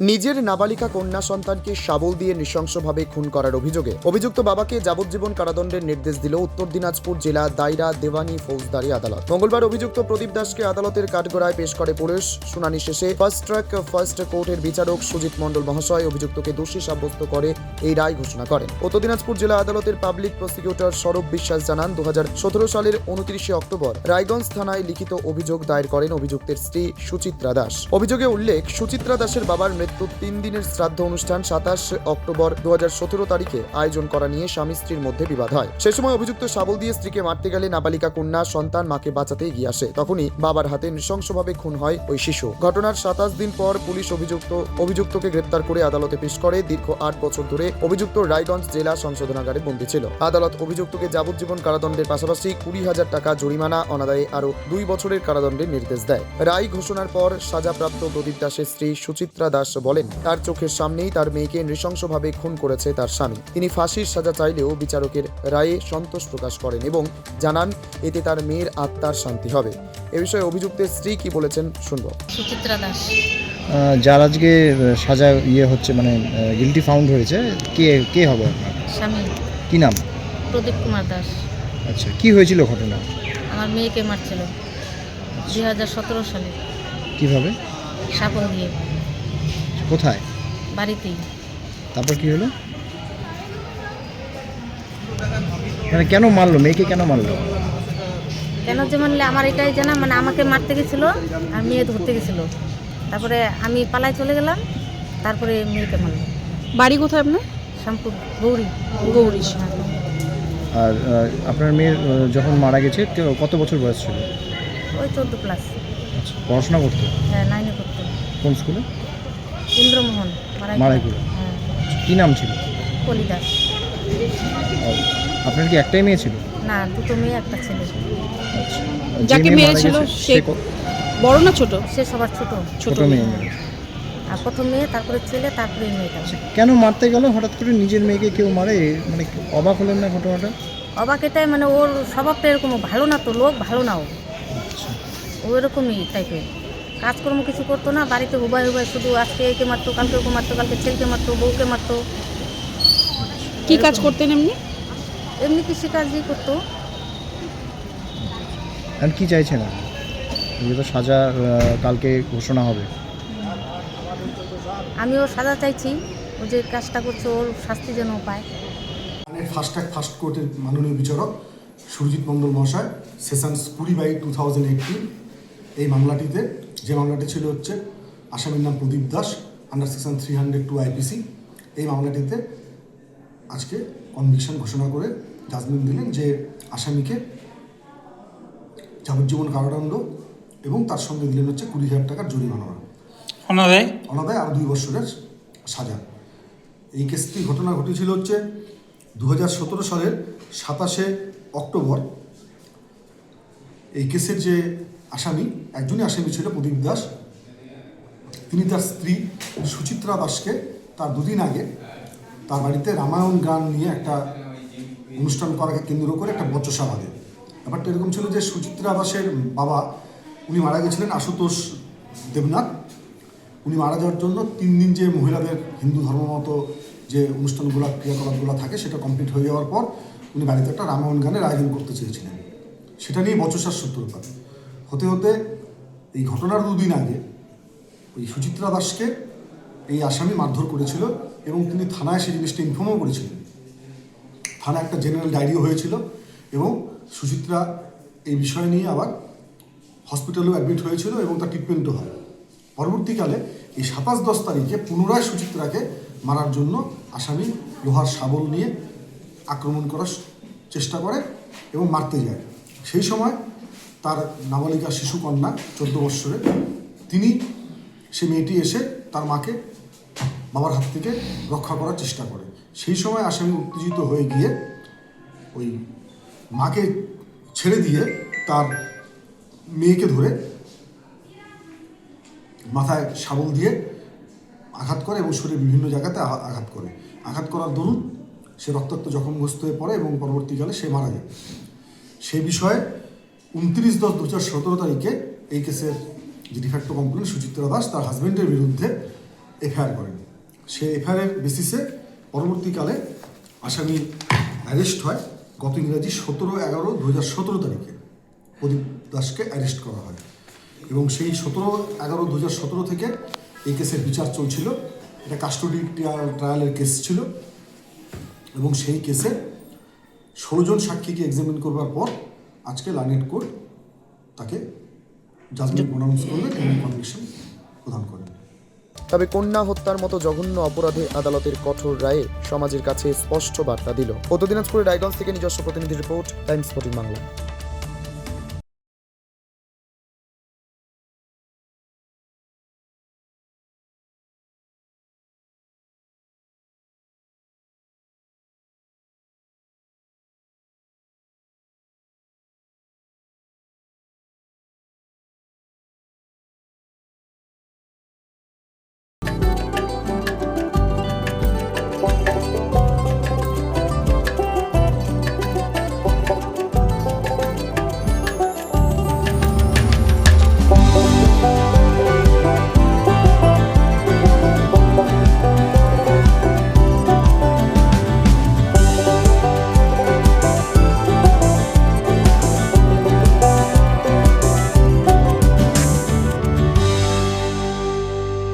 নিজের নাবালিকা কন্যা সন্তানকে শাবল দিয়ে নৃশংসভাবে খুন করার অভিযোগে অভিযুক্ত বাবাকে যাবজ্জীবন কারাদণ্ডের নির্দেশ দিল উত্তর দিনাজপুর জেলা দায়রা দেওয়ানি ফৌজদারি আদালত। মঙ্গলবার অভিযুক্ত প্রদীপ দাসকে আদালতের কাঠগড়ায় পেশ করে পুলিশ। শুনানি শেষে ফার্স্ট ট্র্যাক, ফার্স্ট কোর্টের বিচারক সুজিত মণ্ডল মহাশয় অভিযুক্তকে দোষী সাব্যস্ত করে এই রায় ঘোষণা করেন। উত্তর দিনাজপুর জেলা আদালতের পাবলিক প্রসিকিউটর সৌরভ বিশ্বাস জানান দু হাজার সতেরো সালের উনত্রিশে অক্টোবর রায়গঞ্জ থানায় লিখিত অভিযোগ দায়ের করেন অভিযুক্তের স্ত্রী সুচিত্রা দাস। অভিযোগে উল্লেখ, সুচিত্রা দাসের বাবার মৃত্যুর তিন দিনের শ্রাদ্ধ অনুষ্ঠান সাতাশ অক্টোবর দুহাজার সতেরো তারিখে আয়োজন করা নিয়ে স্বামী স্ত্রীর মধ্যে বিবাদ হয়। সে সময় অভিযুক্ত শাবল দিয়ে স্ত্রীকে মারতে গেলে নাবালিকা কন্যা সন্তান মাকে বাঁচাতে এগিয়ে আসে। তখনই বাবার হাতে নৃশংসভাবে খুন হয় ওই শিশু। ঘটনার সাতাশ দিন পর পুলিশ অভিযুক্ত, অভিযুক্তকে গ্রেপ্তার করে আদালতে পেশ করে। দীর্ঘ আট বছর ধরে অভিযুক্ত রায়গঞ্জ জেলা সংশোধনাগারে বন্দী ছিল। আদালত অভিযুক্তকে যাবজ্জীবন কারাদণ্ডের পাশাপাশি কুড়ি হাজার টাকা জরিমানা অনাদায়ে আরও দুই বছরের কারাদণ্ডের নির্দেশ দেয়। রায় ঘোষণার পর সাজাপ্রাপ্ত প্রদীপ দাসের স্ত্রী সুচিত্রা দাস বলেন তার চোখের সামনেই তার মেয়েকে নৃশংসভাবে খুন করেছে তার স্বামী। তিনি ফাঁসির সাজা চাইলেও বিচারকের রায়ে সন্তোষ প্রকাশ করেন এবং জানান এতে তার মেয়ের আত্মার শান্তি হবে। এ বিষয়ে অভিযুক্তের স্ত্রী কি বলেছেন শুনব। সুচিত্রা দাস। যার আজকে সাজা ইয়ে হচ্ছে মানে গিলটি ফাউন্ড হয়েছে কে কে হবে আপনার? স্বামী। কি নাম? প্রদীপ কুমার দাস। আচ্ছা কি হয়েছিল ঘটনা? আমার মেয়েকে মারছিল। দুই হাজার সতেরো সালে। কীভাবে? সাপন দিয়ে। কোথায়? বাড়িতেই। তারপর কি হলো? মানে কেন মারলো? মেয়েকে কেন মারলো? কেন যে মানলে আমার এটাই জানা। মানে আমাকে মারতে গেছিল আর মেয়ে ধরতে গেছিল। তারপরে আমি পালায় চলে গেলাম। তারপরে মেয়েকে মারলো। বাড়ি কোথায় আপনার? শ্যামপুর গৌরী। গৌরী। আর আহ, আপনার মেয়ের আহ, যখন মারা গেছে কে- কত বছর বয়স ছিল? ওই চোদ্দ প্লাস আচ্ছা পড়াশোনা করতো? হ্যাঁ নাইনে করতো কোন স্কুলে? ইন্দ্রমোহন মারাই মারাইপুরে। হ্যাঁ। কি নাম ছিল? কলি দাস আর আপনার কি একটাই মেয়ে ছিল? না দুটো মেয়ে একটা ছেলে। আচ্ছা। যাকে মেরেছিল সে- বড় না ছোট? সে সবার ছোট। ছোট মেয়ে। আর প্রথম মেয়ে তারপরে ছেলে তারপরে মেয়েটা আচ্ছা, কেন মারতে গেল? হঠাৎ করে নিজের মেয়েকে কেউ মারে? মানে অবাক হলেন না ঘটনাটা? অবাক এটাই মানে ওর স্বভাবটা এরকম ভালো না তো লোক ভালো না ও। আচ্ছা। ও এরকমই টাইপের কাজকর্ম কিছু করতো না বাড়িতে হুবাই হুবাই শুধু আজকে একে মারতো কালকে ওকে মারতো কালকে ছেলেকে মারতো বউকে মারতো। কি কাজ করতেন এমনি? এমনি কৃষি কৃষিকাজই করতো। আর কি চাইছেন আপনি? এই যে তো সাজা আহ, কালকে ঘোষণা হবে। আমিও সাজা চাইছি ও যে কাজটা করছে ওর শাস্তি যেন পায়। মানে ফার্স্ট ট্র্যাক ফার্স্ট কোর্টের মাননীয় বিচারক সুরজিৎ মণ্ডল মহাশয় সেশনস কুড়ি বাই টু থাউজেন্ড এইটিন এই মামলাটিতে যে মামলাটি ছিল হচ্ছে আসামির নাম Pradip Das under section three hundred two IPC এই মামলাটিতে আজকে কনভিকশন ঘোষণা করে জাজমেন্ট দিলেন যে আসামিকে যাবজ্জীবন কারাদণ্ড এবং তার সঙ্গে দিলেন হচ্ছে কুড়ি হাজার টাকার জরিমানা। অনাদায়? অনাদায় আরও দুই বছরের সাজা। এই কেসটি ঘটনা ঘটেছিল হচ্ছে দু হাজার সতেরো সালের সাতাশে অক্টোবর। এই কেসের যে আসামি, একজনই আসামি ছিল প্রদীপ দাস। তিনি তার স্ত্রী সুচিত্রা দাসকে তার দুদিন আগে তার বাড়িতে রামায়ণ গান নিয়ে একটা অনুষ্ঠান করাকে কেন্দ্র করে একটা বচসা বাঁধে ব্যাপারটা এরকম ছিল যে সুচিত্রা দাসের বাবা, উনি মারা গেছিলেন আশুতোষ দেবনাথ। উনি মারা যাওয়ার জন্য তিন দিন যে মহিলাদের হিন্দু ধর্ম মতো যে অনুষ্ঠানগুলো, ক্রিয়াকলাপগুলো থাকে, সেটা কমপ্লিট হয়ে যাওয়ার পর উনি বাড়িতে একটা রামায়ণ গানের আয়োজন করতে চেয়েছিলেন। সেটা নিয়ে বচসার সূত্রপাত। হতে হতে এই ঘটনার দুদিন আগে ওই সুচিত্রা দাসকে এই আসামি মারধর করেছিল এবং তিনি থানায় সেই জিনিসটা ইনফর্মও করেছিলেন। থানায় একটা জেনারেল ডায়েরিও হয়েছিল এবং সুচিত্রা এই বিষয় নিয়ে আবার হসপিটালেও অ্যাডমিট হয়েছিল এবং তার ট্রিটমেন্টও হয়। পরবর্তীকালে এই সাতাশ দশ তারিখে পুনরায় সুচিত্রাকে মারার জন্য আসামি লোহার শাবল নিয়ে আক্রমণ করার চেষ্টা করে এবং মারতে যায়। সেই সময় তার নাবালিকা শিশু কন্যা চোদ্দ বৎসরের। তিনি সে মেয়েটি এসে তার মাকে, বাবার হাত থেকে রক্ষা করার চেষ্টা করে সেই সময় আসামি উত্তেজিত হয়ে গিয়ে ওই মাকে ছেড়ে দিয়ে তার মেয়েকে ধরে মাথায় শাবল দিয়ে আঘাত করে এবং শরীরের বিভিন্ন জায়গাতে আঘাত করে। আঘাত করার দরুন সে রক্তাক্ত জখমগ্রস্ত হয়ে পড়ে এবং পরবর্তীকালে সে মারা যায়। সেই বিষয়ে উনত্রিশ দশ দু হাজার সতেরো তারিখে এই কেসের যে ডিফ্যাক্টো কমপ্লেন সুচিত্রা দাস তার হাজব্যান্ডের বিরুদ্ধে এফআইআর করেন। সেই এফআইআরের বেসিসে পরবর্তীকালে আসামি অ্যারেস্ট হয়। গত ইংরাজি সতেরো এগারো দু হাজার সতেরো তারিখে প্রদীপ দাসকে অ্যারেস্ট করা হয়। এবং সেই সতেরো এগারো দু হাজার সতেরো থেকে এই কেসের বিচার চলছিল। এটা কাস্টডি ট্রায়ালের কেস ছিল। এবং সেই কেসে ষোলো জন সাক্ষীকে এক্সামিন করবার পর আজকে লার্নেট কোর্ট তাকে জাজমেন্ট প্রনাউন্স করলেন এবং কনভিকশন প্রদান করবে তবে কন্যা হত্যার মতো জঘন্য অপরাধে আদালতের কঠোর রায়ে সমাজের কাছে স্পষ্ট বার্তা দিল। উত্তর দিনাজপুরের রায়গঞ্জ থেকে নিজস্ব প্রতিনিধি রিপোর্ট টাইমস ফোর্টিন বাংলা।